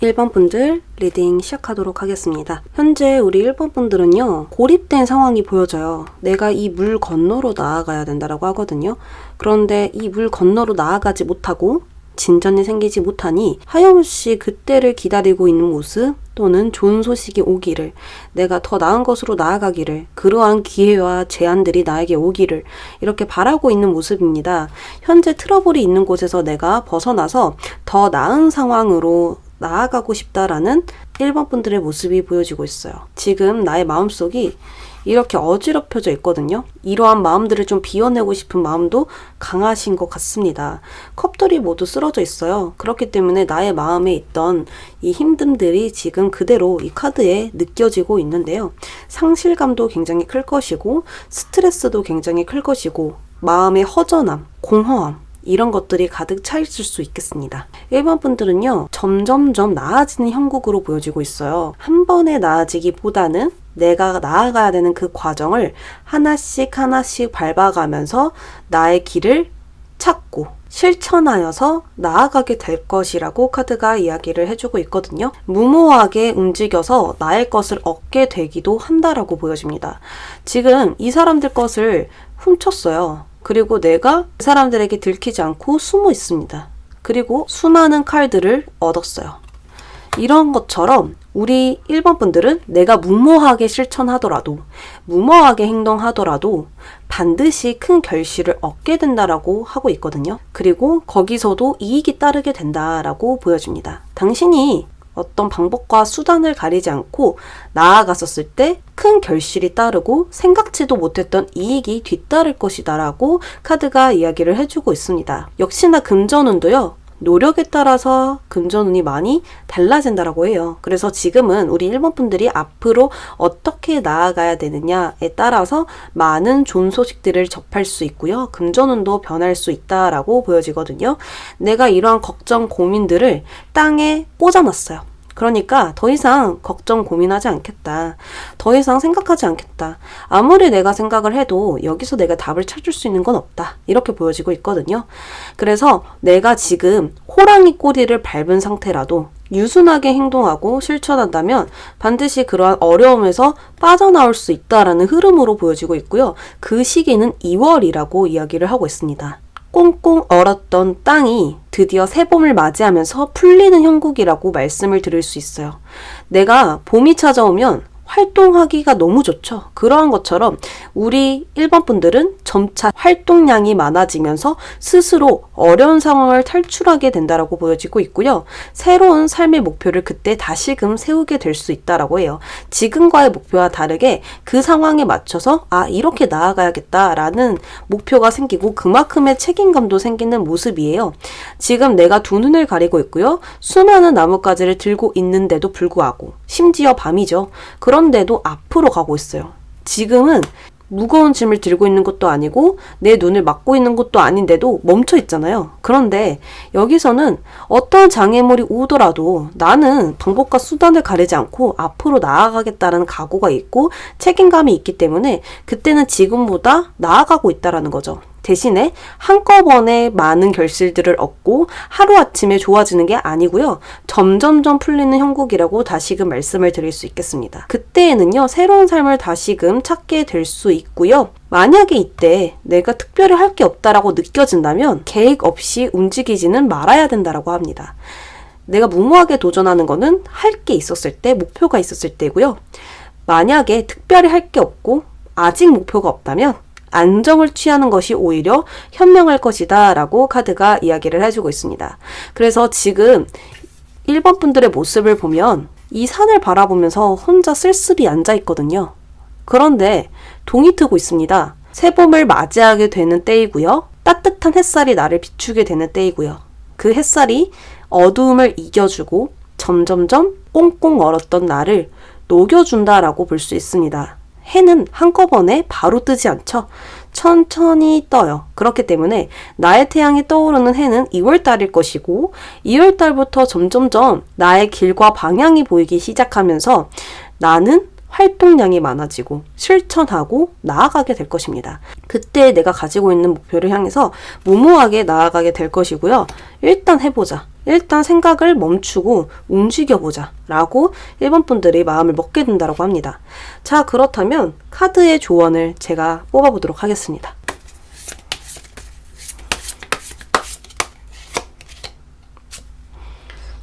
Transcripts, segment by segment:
1번 분들 리딩 시작하도록 하겠습니다. 현재 우리 1번 분들은요, 고립된 상황이 보여져요. 내가 이 물 건너로 나아가야 된다라고 하거든요. 그런데 이 물 건너로 나아가지 못하고 진전이 생기지 못하니 하염없이 그때를 기다리고 있는 모습 또는 좋은 소식이 오기를 내가 더 나은 것으로 나아가기를 그러한 기회와 제안들이 나에게 오기를 이렇게 바라고 있는 모습입니다. 현재 트러블이 있는 곳에서 내가 벗어나서 더 나은 상황으로 나아가고 싶다라는 1번 분들의 모습이 보여지고 있어요. 지금 나의 마음속이 이렇게 어지럽혀져 있거든요. 이러한 마음들을 좀 비워내고 싶은 마음도 강하신 것 같습니다. 컵들이 모두 쓰러져 있어요. 그렇기 때문에 나의 마음에 있던 이 힘듦들이 지금 그대로 이 카드에 느껴지고 있는데요. 상실감도 굉장히 클 것이고, 스트레스도 굉장히 클 것이고, 마음의 허전함, 공허함, 이런 것들이 가득 차 있을 수 있겠습니다. 1번 분들은요, 점점점 나아지는 형국으로 보여지고 있어요. 한 번에 나아지기보다는 내가 나아가야 되는 그 과정을 하나씩 하나씩 밟아가면서 나의 길을 찾고 실천하여서 나아가게 될 것이라고 카드가 이야기를 해주고 있거든요. 무모하게 움직여서 나의 것을 얻게 되기도 한다라고 보여집니다. 지금 이 사람들 것을 훔쳤어요. 그리고 내가 그 사람들에게 들키지 않고 숨어 있습니다. 그리고 수많은 칼들을 얻었어요. 이런 것처럼 우리 1번 분들은 내가 무모하게 실천하더라도, 무모하게 행동하더라도 반드시 큰 결실을 얻게 된다라고 하고 있거든요. 그리고 거기서도 이익이 따르게 된다라고 보여집니다. 당신이 어떤 방법과 수단을 가리지 않고 나아갔었을 때 큰 결실이 따르고 생각지도 못했던 이익이 뒤따를 것이다라고 카드가 이야기를 해주고 있습니다. 역시나 금전운도요. 노력에 따라서 금전운이 많이 달라진다라고 해요. 그래서 지금은 우리 1번 분들이 앞으로 어떻게 나아가야 되느냐에 따라서 많은 좋은 소식들을 접할 수 있고요. 금전운도 변할 수 있다라고 보여지거든요. 내가 이러한 걱정, 고민들을 땅에 꽂아놨어요. 그러니까 더 이상 걱정 고민하지 않겠다. 더 이상 생각하지 않겠다. 아무리 내가 생각을 해도 여기서 내가 답을 찾을 수 있는 건 없다. 이렇게 보여지고 있거든요. 그래서 내가 지금 호랑이 꼬리를 밟은 상태라도 유순하게 행동하고 실천한다면 반드시 그러한 어려움에서 빠져나올 수 있다라는 흐름으로 보여지고 있고요. 그 시기는 2월이라고 이야기를 하고 있습니다. 꽁꽁 얼었던 땅이 드디어 새봄을 맞이하면서 풀리는 형국이라고 말씀을 드릴 수 있어요. 내가 봄이 찾아오면 활동하기가 너무 좋죠. 그러한 것처럼 우리 1번 분들은 점차 활동량이 많아지면서 스스로 어려운 상황을 탈출하게 된다라고 보여지고 있고요. 새로운 삶의 목표를 그때 다시금 세우게 될 수 있다라고 해요. 지금과의 목표와 다르게 그 상황에 맞춰서 아 이렇게 나아가야겠다라는 목표가 생기고 그만큼의 책임감도 생기는 모습이에요. 지금 내가 두 눈을 가리고 있고요. 수많은 나뭇가지를 들고 있는데도 불구하고 심지어 밤이죠. 그런 데도 앞으로 가고 있어요. 지금은 무거운 짐을 들고 있는 것도 아니고 내 눈을 막고 있는 것도 아닌데도 멈춰 있잖아요. 그런데 여기서는 어떤 장애물이 오더라도 나는 방법과 수단을 가리지 않고 앞으로 나아가겠다는 각오가 있고 책임감이 있기 때문에 그때는 지금보다 나아가고 있다라는 거죠. 대신에 한꺼번에 많은 결실들을 얻고 하루아침에 좋아지는 게 아니고요. 점점점 풀리는 형국이라고 다시금 말씀을 드릴 수 있겠습니다. 그때에는요, 새로운 삶을 다시금 찾게 될 수 있고요. 만약에 이때 내가 특별히 할 게 없다라고 느껴진다면 계획 없이 움직이지는 말아야 된다라고 합니다. 내가 무모하게 도전하는 거는 할 게 있었을 때, 목표가 있었을 때고요. 만약에 특별히 할 게 없고 아직 목표가 없다면 안정을 취하는 것이 오히려 현명할 것이다 라고 카드가 이야기를 해주고 있습니다. 그래서 지금 1번 분들의 모습을 보면 이 산을 바라보면서 혼자 쓸쓸히 앉아 있거든요. 그런데 동이 트고 있습니다. 새봄을 맞이하게 되는 때이고요. 따뜻한 햇살이 나를 비추게 되는 때이고요. 그 햇살이 어두움을 이겨주고 점점점 꽁꽁 얼었던 나를 녹여준다라고 볼 수 있습니다. 해는 한꺼번에 바로 뜨지 않죠. 천천히 떠요. 그렇기 때문에 나의 태양이 떠오르는 해는 2월 달일 것이고 2월 달부터 점점점 나의 길과 방향이 보이기 시작하면서 나는 활동량이 많아지고 실천하고 나아가게 될 것입니다. 그때 내가 가지고 있는 목표를 향해서 무모하게 나아가게 될 것이고요. 일단 해보자. 일단 생각을 멈추고 움직여보자 라고 1번 분들이 마음을 먹게 된다고 합니다. 자, 그렇다면 카드의 조언을 제가 뽑아보도록 하겠습니다.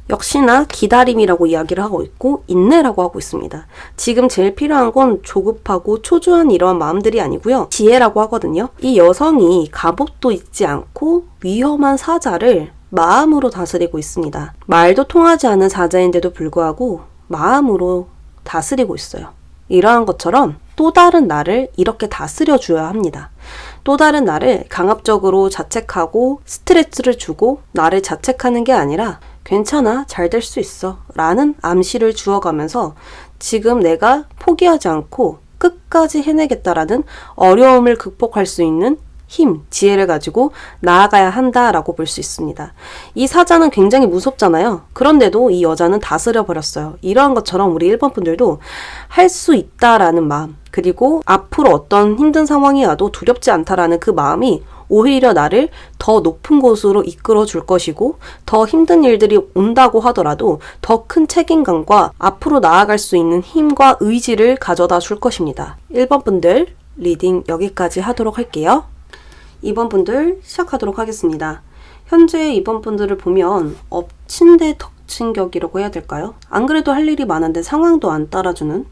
역시나 기다림이라고 이야기를 하고 있고 인내라고 하고 있습니다. 지금 제일 필요한 건 조급하고 초조한 이러한 마음들이 아니고요. 지혜라고 하거든요. 이 여성이 갑옷도 잊지 않고 위험한 사자를 마음으로 다스리고 있습니다. 말도 통하지 않은 사자인데도 불구하고 마음으로 다스리고 있어요. 이러한 것처럼 또 다른 나를 이렇게 다스려 줘야 합니다. 또 다른 나를 강압적으로 자책하고 스트레스를 주고 나를 자책하는 게 아니라 괜찮아, 잘 될 수 있어. 라는 암시를 주어가면서 지금 내가 포기하지 않고 끝까지 해내겠다라는 어려움을 극복할 수 있는 힘, 지혜를 가지고 나아가야 한다라고 볼 수 있습니다. 이 사자는 굉장히 무섭잖아요. 그런데도 이 여자는 다스려 버렸어요. 이러한 것처럼 우리 1번 분들도 할 수 있다라는 마음, 그리고 앞으로 어떤 힘든 상황이 와도 두렵지 않다라는 그 마음이 오히려 나를 더 높은 곳으로 이끌어 줄 것이고 더 힘든 일들이 온다고 하더라도 더 큰 책임감과 앞으로 나아갈 수 있는 힘과 의지를 가져다 줄 것입니다. 1번 분들 리딩 여기까지 하도록 할게요. 2번 분들 시작하도록 하겠습니다. 현재 2번 분들을 보면 엎친 데 덕친 격이라고 해야 될까요? 안 그래도 할 일이 많은데 상황도 안 따라주는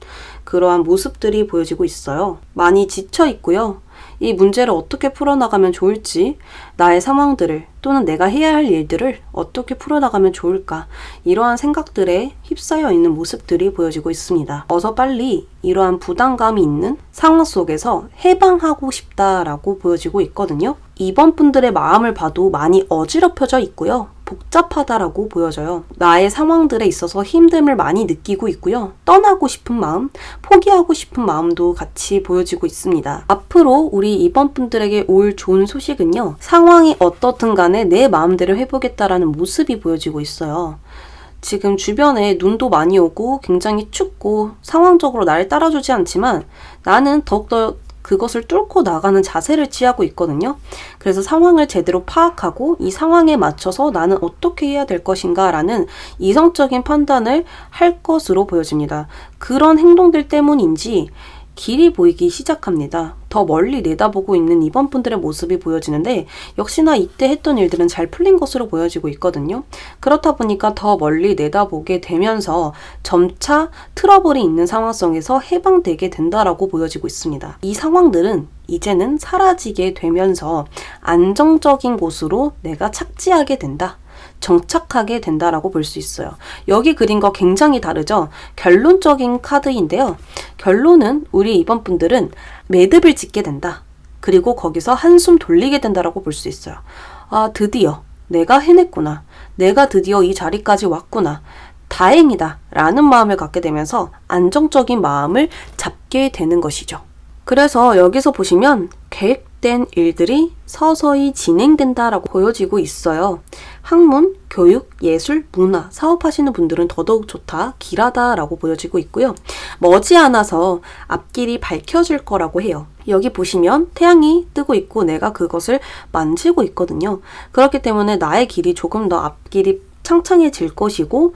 그러한 모습들이 보여지고 있어요. 많이 지쳐 있고요. 이 문제를 어떻게 풀어나가면 좋을지, 나의 상황들을 또는 내가 해야 할 일들을 어떻게 풀어나가면 좋을까, 이러한 생각들에 휩싸여 있는 모습들이 보여지고 있습니다. 어서 빨리 이러한 부담감이 있는 상황 속에서 해방하고 싶다라고 보여지고 있거든요. 이번 분들의 마음을 봐도 많이 어지럽혀져 있고요. 복잡하다라고 보여져요. 나의 상황들에 있어서 힘듦을 많이 느끼고 있고요. 떠나고 싶은 마음, 포기하고 싶은 마음도 같이 보여지고 있습니다. 앞으로 우리 이번 분들에게 올 좋은 소식은요. 상황이 어떻든 간에 내 마음대로 해보겠다라는 모습이 보여지고 있어요. 지금 주변에 눈도 많이 오고 굉장히 춥고 상황적으로 날 따라주지 않지만 나는 더욱더 그것을 뚫고 나가는 자세를 취하고 있거든요. 그래서 상황을 제대로 파악하고 이 상황에 맞춰서 나는 어떻게 해야 될 것인가 라는 이성적인 판단을 할 것으로 보여집니다. 그런 행동들 때문인지 길이 보이기 시작합니다. 더 멀리 내다보고 있는 이번 분들의 모습이 보여지는데 역시나 이때 했던 일들은 잘 풀린 것으로 보여지고 있거든요. 그렇다 보니까 더 멀리 내다보게 되면서 점차 트러블이 있는 상황성에서 해방되게 된다라고 보여지고 있습니다. 이 상황들은 이제는 사라지게 되면서 안정적인 곳으로 내가 착지하게 된다. 정착하게 된다라고 볼 수 있어요. 여기 그린 거 굉장히 다르죠? 결론적인 카드인데요. 결론은 우리 이번 분들은 매듭을 짓게 된다. 그리고 거기서 한숨 돌리게 된다라고 볼 수 있어요. 아, 드디어 내가 해냈구나. 내가 드디어 이 자리까지 왔구나. 다행이다. 라는 마음을 갖게 되면서 안정적인 마음을 잡게 되는 것이죠. 그래서 여기서 보시면 계획된 일들이 서서히 진행된다라고 보여지고 있어요. 학문, 교육, 예술, 문화, 사업하시는 분들은 더더욱 좋다, 길하다라고 보여지고 있고요. 머지않아서 앞길이 밝혀질 거라고 해요. 여기 보시면 태양이 뜨고 있고 내가 그것을 만지고 있거든요. 그렇기 때문에 나의 길이 조금 더 앞길이 창창해질 것이고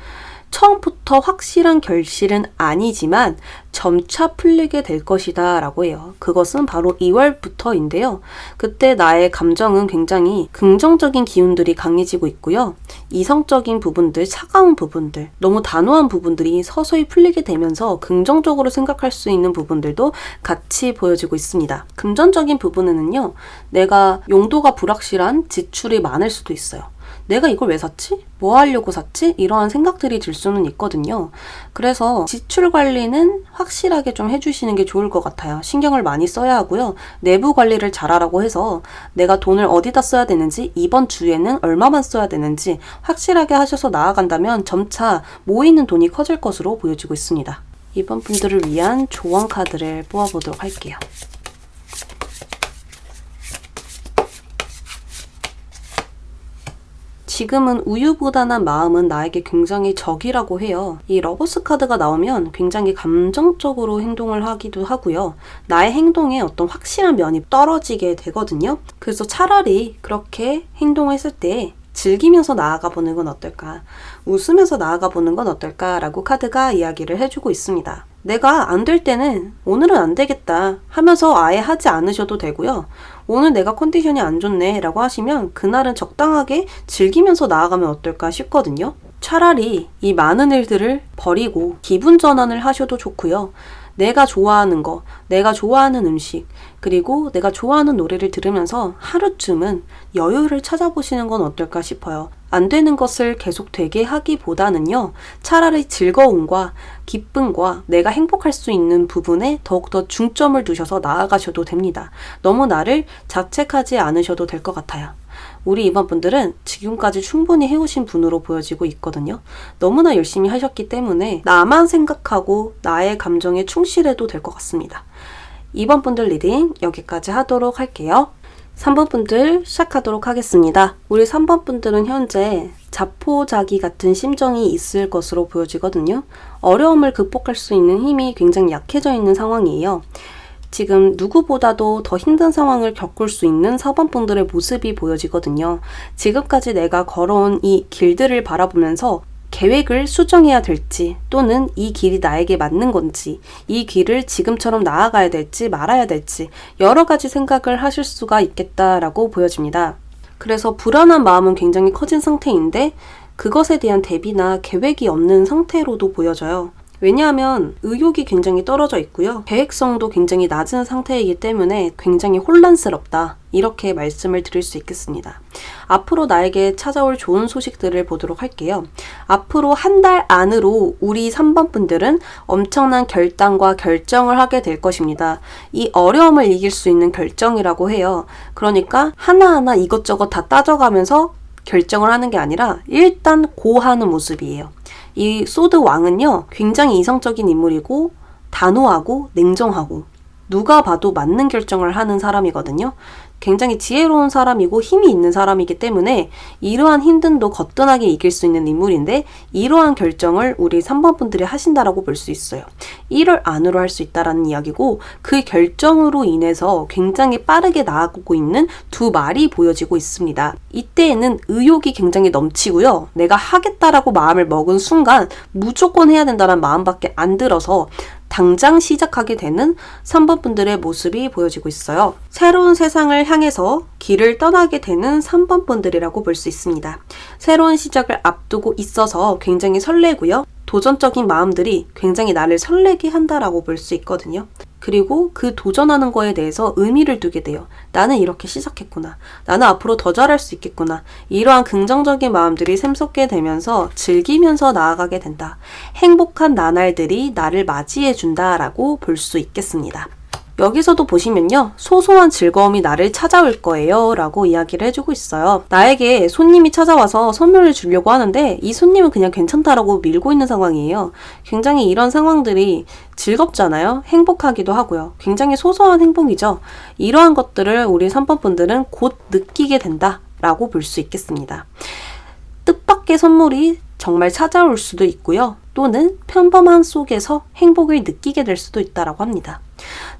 처음부터 확실한 결실은 아니지만 점차 풀리게 될 것이다 라고 해요. 그것은 바로 2월부터인데요. 그때 나의 감정은 굉장히 긍정적인 기운들이 강해지고 있고요. 이성적인 부분들, 차가운 부분들, 너무 단호한 부분들이 서서히 풀리게 되면서 긍정적으로 생각할 수 있는 부분들도 같이 보여지고 있습니다. 금전적인 부분에는요, 내가 용도가 불확실한 지출이 많을 수도 있어요. 내가 이걸 왜 샀지? 뭐 하려고 샀지? 이러한 생각들이 들 수는 있거든요. 그래서 지출 관리는 확실하게 좀 해주시는 게 좋을 것 같아요. 신경을 많이 써야 하고요. 내부 관리를 잘하라고 해서 내가 돈을 어디다 써야 되는지, 이번 주에는 얼마만 써야 되는지 확실하게 하셔서 나아간다면 점차 모이는 돈이 커질 것으로 보여지고 있습니다. 이번 분들을 위한 조언 카드를 뽑아보도록 할게요. 지금은 우유부단한 마음은 나에게 굉장히 적이라고 해요. 이 러버스 카드가 나오면 굉장히 감정적으로 행동을 하기도 하고요. 나의 행동에 어떤 확실한 면이 떨어지게 되거든요. 그래서 차라리 그렇게 행동했을 때 즐기면서 나아가 보는 건 어떨까? 웃으면서 나아가 보는 건 어떨까 라고 카드가 이야기를 해주고 있습니다. 내가 안 될 때는 오늘은 안 되겠다 하면서 아예 하지 않으셔도 되고요. 오늘 내가 컨디션이 안 좋네 라고 하시면 그날은 적당하게 즐기면서 나아가면 어떨까 싶거든요. 차라리 이 많은 일들을 버리고 기분 전환을 하셔도 좋고요. 내가 좋아하는 거, 내가 좋아하는 음식, 그리고 내가 좋아하는 노래를 들으면서 하루쯤은 여유를 찾아보시는 건 어떨까 싶어요. 안 되는 것을 계속 되게 하기보다는요, 차라리 즐거움과 기쁨과 내가 행복할 수 있는 부분에 더욱더 중점을 두셔서 나아가셔도 됩니다. 너무 나를 자책하지 않으셔도 될 것 같아요. 우리 이번 분들은 지금까지 충분히 해오신 분으로 보여지고 있거든요. 너무나 열심히 하셨기 때문에 나만 생각하고 나의 감정에 충실해도 될 것 같습니다. 이번 분들 리딩 여기까지 하도록 할게요. 3번 분들 시작하도록 하겠습니다. 우리 3번 분들은 현재 자포자기 같은 심정이 있을 것으로 보여지거든요. 어려움을 극복할 수 있는 힘이 굉장히 약해져 있는 상황이에요. 지금 누구보다도 더 힘든 상황을 겪을 수 있는 4번 분들의 모습이 보여지거든요. 지금까지 내가 걸어온 이 길들을 바라보면서 계획을 수정해야 될지 또는 이 길이 나에게 맞는 건지 이 길을 지금처럼 나아가야 될지 말아야 될지 여러 가지 생각을 하실 수가 있겠다라고 보여집니다. 그래서 불안한 마음은 굉장히 커진 상태인데 그것에 대한 대비나 계획이 없는 상태로도 보여져요. 왜냐하면 의욕이 굉장히 떨어져 있고요. 계획성도 굉장히 낮은 상태이기 때문에 굉장히 혼란스럽다. 이렇게 말씀을 드릴 수 있겠습니다. 앞으로 나에게 찾아올 좋은 소식들을 보도록 할게요. 앞으로 한 달 안으로 우리 3번 분들은 엄청난 결단과 결정을 하게 될 것입니다. 이 어려움을 이길 수 있는 결정이라고 해요. 그러니까 하나하나 이것저것 다 따져가면서 결정을 하는 게 아니라 일단 고하는 모습이에요. 이 소드 왕은요, 굉장히 이성적인 인물이고, 단호하고, 냉정하고, 누가 봐도 맞는 결정을 하는 사람이거든요. 굉장히 지혜로운 사람이고 힘이 있는 사람이기 때문에 이러한 힘듦도 거뜬하게 이길 수 있는 인물인데 이러한 결정을 우리 3번 분들이 하신다라고 볼 수 있어요. 1월 안으로 할 수 있다라는 이야기고 그 결정으로 인해서 굉장히 빠르게 나아가고 있는 두 말이 보여지고 있습니다. 이때에는 의욕이 굉장히 넘치고요. 내가 하겠다라고 마음을 먹은 순간 무조건 해야 된다는 마음밖에 안 들어서 당장 시작하게 되는 3번 분들의 모습이 보여지고 있어요. 새로운 세상을 향해서 길을 떠나게 되는 3번 분들이라고 볼 수 있습니다. 새로운 시작을 앞두고 있어서 굉장히 설레고요. 도전적인 마음들이 굉장히 나를 설레게 한다라고 볼 수 있거든요. 그리고 그 도전하는 거에 대해서 의미를 두게 돼요. 나는 이렇게 시작했구나. 나는 앞으로 더 잘할 수 있겠구나. 이러한 긍정적인 마음들이 샘솟게 되면서 즐기면서 나아가게 된다. 행복한 나날들이 나를 맞이해 준다라고 볼 수 있겠습니다. 여기서도 보시면요. 소소한 즐거움이 나를 찾아올 거예요. 라고 이야기를 해주고 있어요. 나에게 손님이 찾아와서 선물을 주려고 하는데 이 손님은 그냥 괜찮다라고 밀고 있는 상황이에요. 굉장히 이런 상황들이 즐겁잖아요. 행복하기도 하고요. 굉장히 소소한 행복이죠. 이러한 것들을 우리 3번 분들은 곧 느끼게 된다. 라고 볼 수 있겠습니다. 뜻밖의 선물이 정말 찾아올 수도 있고요. 또는 평범한 속에서 행복을 느끼게 될 수도 있다라고 합니다.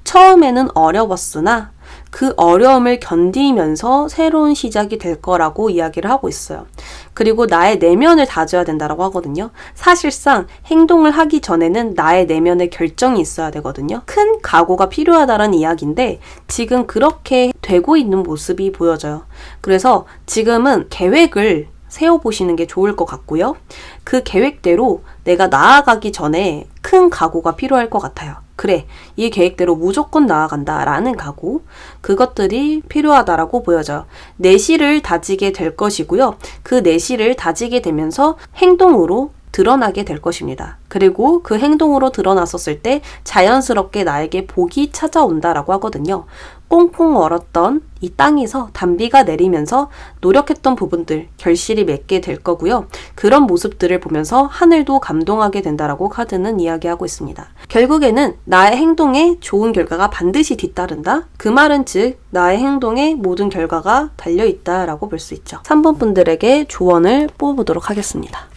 처음에는 어려웠으나 그 어려움을 견디면서 새로운 시작이 될 거라고 이야기를 하고 있어요. 그리고 나의 내면을 다져야 된다라고 하거든요. 사실상 행동을 하기 전에는 나의 내면의 결정이 있어야 되거든요. 큰 각오가 필요하다는 이야기인데 지금 그렇게 되고 있는 모습이 보여져요. 그래서 지금은 계획을 세워보시는 게 좋을 것 같고요. 그 계획대로 내가 나아가기 전에 큰 각오가 필요할 것 같아요. 그래, 이 계획대로 무조건 나아간다 라는 각오, 그것들이 필요하다라고 보여져요. 내실을 다지게 될 것이고요. 그 내실을 다지게 되면서 행동으로 드러나게 될 것입니다. 그리고 그 행동으로 드러났었을 때 자연스럽게 나에게 복이 찾아온다라고 하거든요. 꽁꽁 얼었던 이 땅에서 단비가 내리면서 노력했던 부분들 결실이 맺게 될 거고요. 그런 모습들을 보면서 하늘도 감동하게 된다라고 카드는 이야기하고 있습니다. 결국에는 나의 행동에 좋은 결과가 반드시 뒤따른다. 그 말은 즉 나의 행동에 모든 결과가 달려 있다라고 볼 수 있죠. 3번 분들에게 조언을 뽑아보도록 하겠습니다.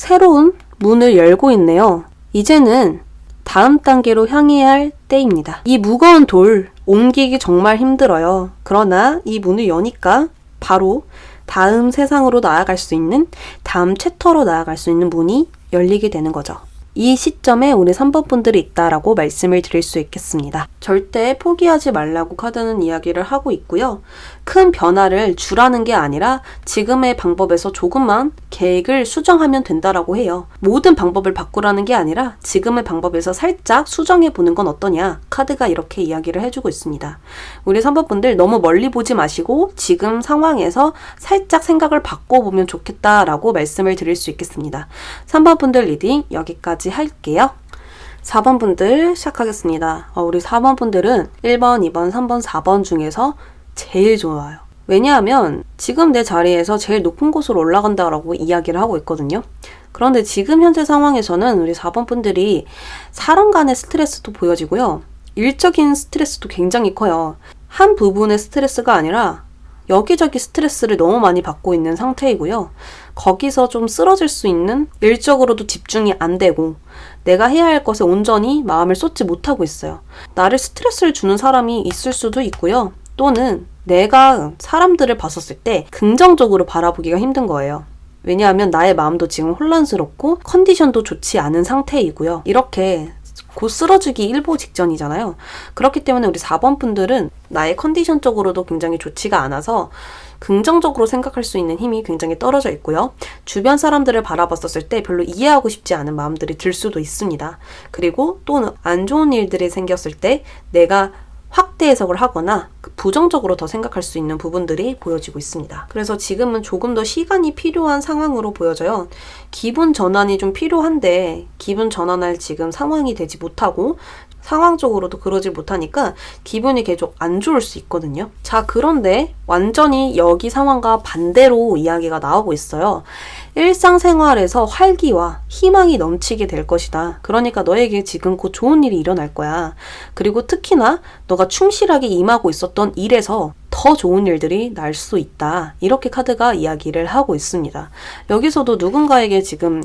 새로운 문을 열고 있네요. 이제는 다음 단계로 향해야 할 때입니다. 이 무거운 돌, 옮기기 정말 힘들어요. 그러나 이 문을 여니까 바로 다음 세상으로 나아갈 수 있는, 다음 챕터로 나아갈 수 있는 문이 열리게 되는 거죠. 이 시점에 우리 3번 분들이 있다라고 말씀을 드릴 수 있겠습니다. 절대 포기하지 말라고 카드는 이야기를 하고 있고요. 큰 변화를 주라는 게 아니라 지금의 방법에서 조금만 계획을 수정하면 된다라고 해요. 모든 방법을 바꾸라는 게 아니라 지금의 방법에서 살짝 수정해 보는 건 어떠냐. 카드가 이렇게 이야기를 해주고 있습니다. 우리 3번 분들 너무 멀리 보지 마시고 지금 상황에서 살짝 생각을 바꿔보면 좋겠다라고 말씀을 드릴 수 있겠습니다. 3번 분들 리딩 여기까지 할게요. 4번 분들 시작하겠습니다. 어, 우리 4번 분들은 1번, 2번, 3번, 4번 중에서 제일 좋아요. 왜냐하면 지금 내 자리에서 제일 높은 곳으로 올라간다라고 이야기를 하고 있거든요. 그런데 지금 현재 상황에서는 우리 4번 분들이 사람 간의 스트레스도 보여지고요. 일적인 스트레스도 굉장히 커요. 한 부분의 스트레스가 아니라 여기저기 스트레스를 너무 많이 받고 있는 상태이고요. 거기서 좀 쓰러질 수 있는 일적으로도 집중이 안 되고 내가 해야 할 것에 온전히 마음을 쏟지 못하고 있어요. 나를 스트레스를 주는 사람이 있을 수도 있고요. 또는 내가 사람들을 봤었을 때 긍정적으로 바라보기가 힘든 거예요. 왜냐하면 나의 마음도 지금 혼란스럽고 컨디션도 좋지 않은 상태이고요. 이렇게 곧 쓰러지기 일보 직전이잖아요. 그렇기 때문에 우리 4번 분들은 나의 컨디션적으로도 굉장히 좋지가 않아서 긍정적으로 생각할 수 있는 힘이 굉장히 떨어져 있고요. 주변 사람들을 바라봤었을 때 별로 이해하고 싶지 않은 마음들이 들 수도 있습니다. 그리고 또는 안 좋은 일들이 생겼을 때 내가 확대 해석을 하거나 부정적으로 더 생각할 수 있는 부분들이 보여지고 있습니다. 그래서 지금은 조금 더 시간이 필요한 상황으로 보여져요. 기분 전환이 좀 필요한데 기분 전환할 지금 상황이 되지 못하고 상황적으로도 그러지 못하니까 기분이 계속 안 좋을 수 있거든요. 자, 그런데 완전히 여기 상황과 반대로 이야기가 나오고 있어요. 일상생활에서 활기와 희망이 넘치게 될 것이다. 그러니까 너에게 지금 곧 좋은 일이 일어날 거야. 그리고 특히나 너가 충실하게 임하고 있었던 일에서 더 좋은 일들이 날 수 있다. 이렇게 카드가 이야기를 하고 있습니다. 여기서도 누군가에게 지금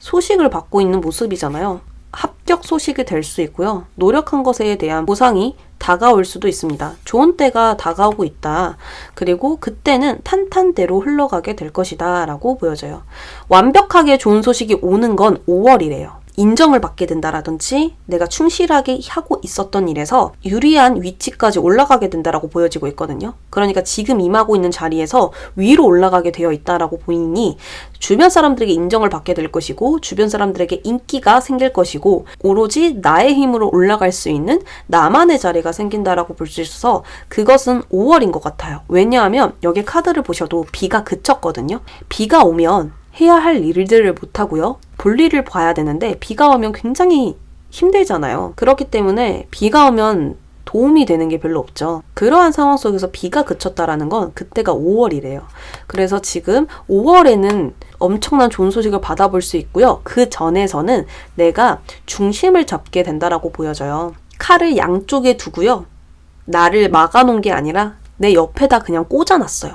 소식을 받고 있는 모습이잖아요. 합격 소식이 될 수 있고요. 노력한 것에 대한 보상이 다가올 수도 있습니다. 좋은 때가 다가오고 있다. 그리고 그때는 탄탄대로 흘러가게 될 것이다. 라고 보여져요. 완벽하게 좋은 소식이 오는 건 5월이래요. 인정을 받게 된다라든지 내가 충실하게 하고 있었던 일에서 유리한 위치까지 올라가게 된다라고 보여지고 있거든요. 그러니까 지금 임하고 있는 자리에서 위로 올라가게 되어 있다라고 보이니 주변 사람들에게 인정을 받게 될 것이고 주변 사람들에게 인기가 생길 것이고 오로지 나의 힘으로 올라갈 수 있는 나만의 자리가 생긴다라고 볼 수 있어서 그것은 5월인 것 같아요. 왜냐하면 여기 카드를 보셔도 비가 그쳤거든요. 비가 오면 해야 할 일들을 못하고요. 볼일을 봐야 되는데 비가 오면 굉장히 힘들잖아요. 그렇기 때문에 비가 오면 도움이 되는 게 별로 없죠. 그러한 상황 속에서 비가 그쳤다라는 건 그때가 5월이래요. 그래서 지금 5월에는 엄청난 좋은 소식을 받아볼 수 있고요. 그 전에서는 내가 중심을 잡게 된다라고 보여져요. 칼을 양쪽에 두고요. 나를 막아놓은 게 아니라 내 옆에다 그냥 꽂아놨어요.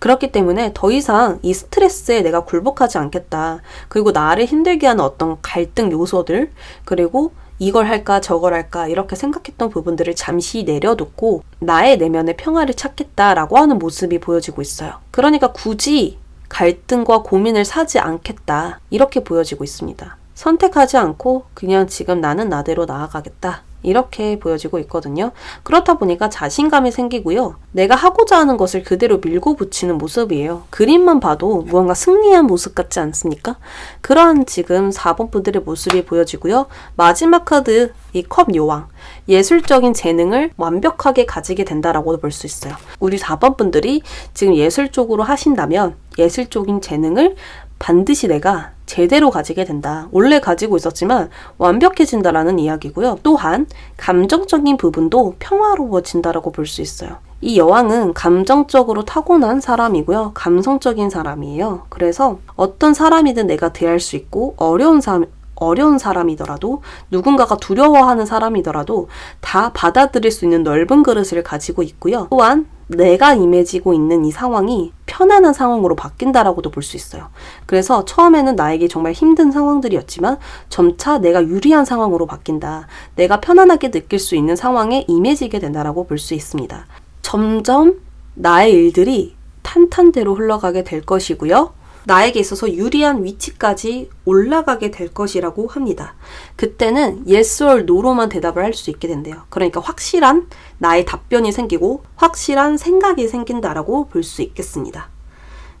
그렇기 때문에 더 이상 이 스트레스에 내가 굴복하지 않겠다. 그리고 나를 힘들게 하는 어떤 갈등 요소들, 그리고 이걸 할까 저걸 할까 이렇게 생각했던 부분들을 잠시 내려놓고 나의 내면의 평화를 찾겠다라고 하는 모습이 보여지고 있어요. 그러니까 굳이 갈등과 고민을 사지 않겠다. 이렇게 보여지고 있습니다. 선택하지 않고 그냥 지금 나는 나대로 나아가겠다. 이렇게 보여지고 있거든요. 그렇다 보니까 자신감이 생기고요. 내가 하고자 하는 것을 그대로 밀고 붙이는 모습이에요. 그림만 봐도 무언가 승리한 모습 같지 않습니까? 그런 지금 4번 분들의 모습이 보여지고요. 마지막 카드 이 컵 요왕. 예술적인 재능을 완벽하게 가지게 된다라고 볼 수 있어요. 우리 4번 분들이 지금 예술 쪽으로 하신다면 예술적인 재능을 반드시 내가 제대로 가지게 된다. 원래 가지고 있었지만 완벽해진다라는 이야기고요. 또한 감정적인 부분도 평화로워진다라고 볼 수 있어요. 이 여왕은 감정적으로 타고난 사람이고요. 감성적인 사람이에요. 그래서 어떤 사람이든 내가 대할 수 있고 어려운 사람 어려운 사람이더라도 누군가가 두려워하는 사람이더라도 다 받아들일 수 있는 넓은 그릇을 가지고 있고요. 또한 내가 임해지고 있는 이 상황이 편안한 상황으로 바뀐다라고도 볼 수 있어요. 그래서 처음에는 나에게 정말 힘든 상황들이었지만 점차 내가 유리한 상황으로 바뀐다. 내가 편안하게 느낄 수 있는 상황에 임해지게 된다라고 볼 수 있습니다. 점점 나의 일들이 탄탄대로 흘러가게 될 것이고요. 나에게 있어서 유리한 위치까지 올라가게 될 것이라고 합니다. 그때는 yes or no로만 대답을 할 수 있게 된대요. 그러니까 확실한 나의 답변이 생기고 확실한 생각이 생긴다라고 볼 수 있겠습니다.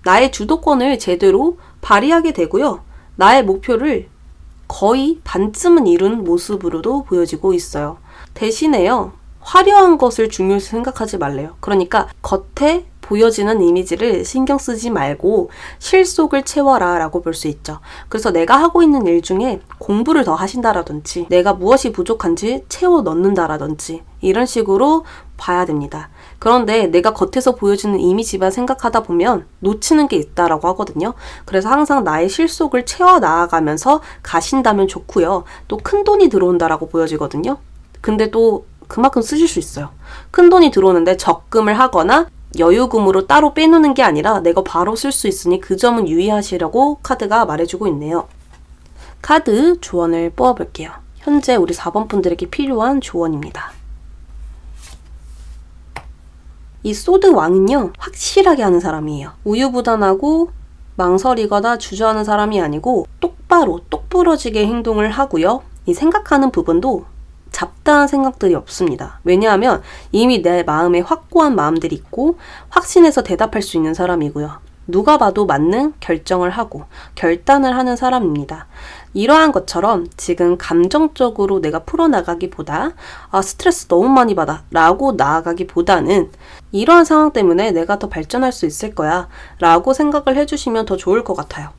나의 주도권을 제대로 발휘하게 되고요. 나의 목표를 거의 반쯤은 이룬 모습으로도 보여지고 있어요. 대신에요. 화려한 것을 중요시 생각하지 말래요. 그러니까 겉에 보여지는 이미지를 신경 쓰지 말고 실속을 채워라 라고 볼 수 있죠. 그래서 내가 하고 있는 일 중에 공부를 더 하신다라든지 내가 무엇이 부족한지 채워 넣는다라든지 이런 식으로 봐야 됩니다. 그런데 내가 겉에서 보여지는 이미지만 생각하다 보면 놓치는 게 있다라고 하거든요. 그래서 항상 나의 실속을 채워 나아가면서 가신다면 좋고요. 또 큰 돈이 들어온다라고 보여지거든요. 근데 또 그만큼 쓰실 수 있어요. 큰 돈이 들어오는데 적금을 하거나 여유금으로 따로 빼놓는 게 아니라 내가 바로 쓸 수 있으니 그 점은 유의하시라고 카드가 말해주고 있네요. 카드 조언을 뽑아볼게요. 현재 우리 4번 분들에게 필요한 조언입니다. 이 소드 왕은요, 확실하게 하는 사람이에요. 우유부단하고 망설이거나 주저하는 사람이 아니고 똑바로 똑부러지게 행동을 하고요. 이 생각하는 부분도 잡다한 생각들이 없습니다. 왜냐하면 이미 내 마음에 확고한 마음들이 있고 확신해서 대답할 수 있는 사람이고요. 누가 봐도 맞는 결정을 하고 결단을 하는 사람입니다. 이러한 것처럼 지금 감정적으로 내가 풀어나가기보다 아, 스트레스 너무 많이 받아 라고 나아가기보다는 이러한 상황 때문에 내가 더 발전할 수 있을 거야 라고 생각을 해주시면 더 좋을 것 같아요.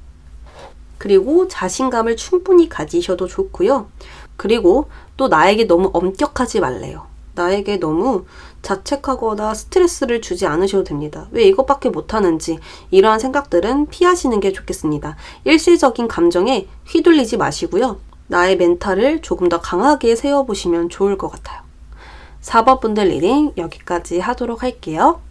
그리고 자신감을 충분히 가지셔도 좋고요. 그리고 또 나에게 너무 엄격하지 말래요. 나에게 너무 자책하거나 스트레스를 주지 않으셔도 됩니다. 왜 이것밖에 못하는지 이러한 생각들은 피하시는 게 좋겠습니다. 일시적인 감정에 휘둘리지 마시고요. 나의 멘탈을 조금 더 강하게 세워보시면 좋을 것 같아요. 4번 분들 리딩 여기까지 하도록 할게요.